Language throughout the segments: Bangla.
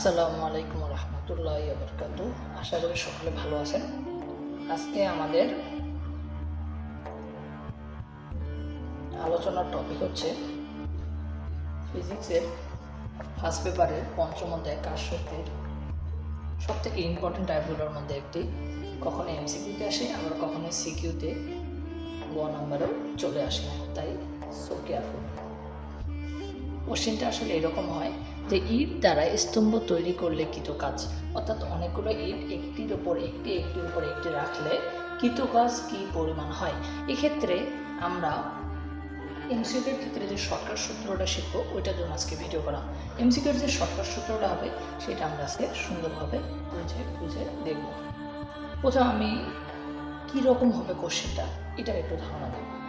আসসালামু আলাইকুম রহমতুল্লাহ বরকাত। আশা করি সকলে ভালো আছেন। আজকে আমাদের আলোচনার টপিক হচ্ছে ফিজিক্সের ফার্স্ট পেপারের পঞ্চম অধ্যায় কাজ শক্তির সব থেকে ইম্পর্টেন্ট টাইপগুলোর মধ্যে একটি। কখনো এমসিকিউতে আসে, আবার কখনো সিকিউতে গ নাম্বারেও চলে আসে, তাই সো কেয়ারফুল কোশ্চেনটা আসলে এরকম হয় যে ইট দ্বারা স্তম্ভ তৈরি করলে কাজ? অর্থাৎ অনেকগুলো ইট একটির উপর একটি, একটির উপর একটি রাখলে কাজ কী পরিমাণ হয়? এক্ষেত্রে আমরা এমসিকিউর ক্ষেত্রে যে শর্টকাট সূত্রটা শিখব, ওইটার জন্য আজকে ভিডিও করা। এমসিকিউর যে শর্টকাট সূত্রটা হবে, সেটা আমরা আজকে সুন্দরভাবে বুঝে বুঝে দেখব। প্রথম আমি কী রকম হবে কোশ্চেনটা এটার একটু ধারণা দেব।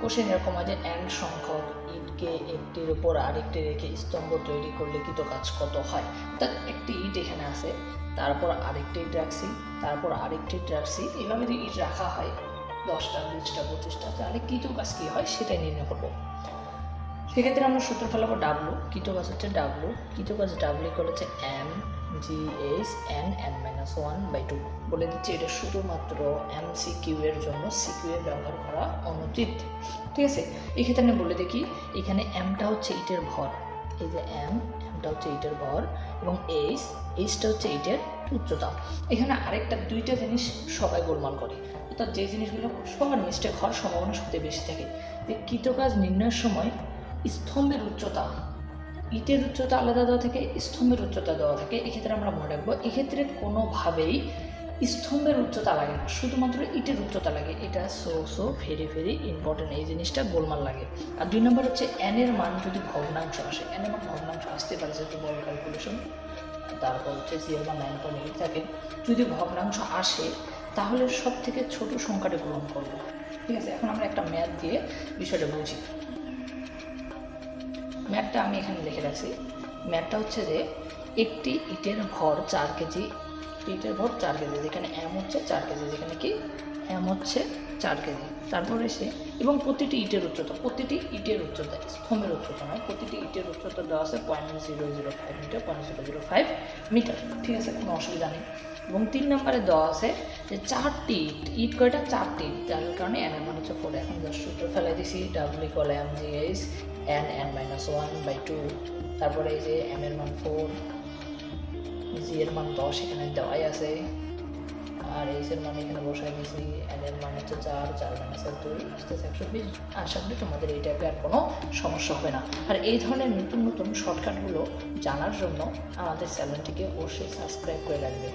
কোশ্চেন এরকম আছে এন সংখ্যক ইটকে একটির উপর আরেকটি রেখে স্তম্ভ তৈরি করলে কৃত কাজ কত হয়। অর্থাৎ একটি ইট এখানে আছে, তারপর আরেকটি ইট রাখছি, তারপর আরেকটি ইট রাখছি। এভাবে যদি ইট রাখা হয়, দশটা, বিশটা, পঁচিশটা, তাহলে কৃত কাজ কী হয় সেটাই নির্ণয় করব। সেক্ষেত্রে আমরা সূত্র ফেলাবো ডাব্লু কৃত কাজ হচ্ছে ডাব্লু কৃত কাজ ডাব্লু ইকুয়াল হচ্ছে M G H N N minus one by two বলে দিচ্ছি এটা শুধুমাত্র এম সি কিউ এর জন্য সিকিউ এর ব্যবহার করা অনুচিত। ঠিক আছে? এক্ষেত্রে আমি বলে দেখি, এখানে এমটা হচ্ছে ইটের ভর। এই যে এম এমটা হচ্ছে ইটের ভর এবং এইচ এইচটা হচ্ছে ইটের উচ্চতা। এখানে আরেকটা, দুইটা জিনিস সবাই গোলমাল করে। অর্থাৎ যে জিনিসগুলো সবার মিস্টেক হওয়ার সম্ভাবনা সবচেয়ে বেশি থাকে। যে কৃতকাজ নির্ণয়ের সময় স্তম্ভের উচ্চতা। ইটের উচ্চতা আলাদা দেওয়া থাকে, স্তম্ভের উচ্চতা দেওয়া থাকে। এক্ষেত্রে আমরা মনে রাখব, এক্ষেত্রে কোনোভাবেই স্তম্ভের উচ্চতা লাগে না। শুধুমাত্র ইটের উচ্চতা লাগে। এটা so so very very important এই জিনিসটা গোলমাল লাগে। আর দুই নম্বর হচ্ছে এন এর মান যদি ভগ্নাংশ আসে এর মান ভগ্নাংশ আসতে পারে যেহেতু বড় ক্যালকুলেশন তারপর হচ্ছে জিরো বা নাইন পয়েন্ট এইট থাকে। যদি ভগ্নাংশ আসে, তাহলে সব থেকে ছোটো সংখ্যাটা গ্রহণ করব। ঠিক আছে? এখন আমরা একটা ম্যাথ দিয়ে বিষয়টা বুঝি। ম্যাপটা আমি এখানে লিখে রাখছি। ম্যাপটা হচ্ছে যে একটি ইটের ভর চার কেজি, ইটের ভর চার কেজি, যেখানে এম হচ্ছে চার কেজি, যেখানে কি এম হচ্ছে চার কেজি। তারপর এসে, এবং প্রতিটি ইটের উচ্চতা, প্রতিটি ইটের উচ্চতা স্তম্ভের উচ্চতা নয়, প্রতিটি ইটের উচ্চতা দেওয়া আছে point zero zero five metre point zero zero five metre ঠিক আছে? কোনো অসুবিধা নেই। এবং তিন নম্বরে দেওয়া আছে যে চারটি ইট ইট কয়টা? চারটি ইট। যার কারণে এন এর মান হচ্ছে ফোর এখন জাস্ট সূত্র ফেলে দিছি W equal M G H N N minus one by two তারপরে এই যে এম এর মান ফোর জি এর মান দশ, এখানে দেওয়াই আছে। আর এই এর মান এখানে বসাই দিয়েছি এন এর মান হচ্ছে চার চার মাইনাস স্যার দুই একশো বিশ আশা করি তোমাদের এই টাইপে আর কোনো সমস্যা হবে না। আর এই ধরনের নতুন নতুন শর্টকাটগুলো জানার জন্য আমাদের চ্যানেলটিকে অবশ্যই সাবস্ক্রাইব করে রাখবে।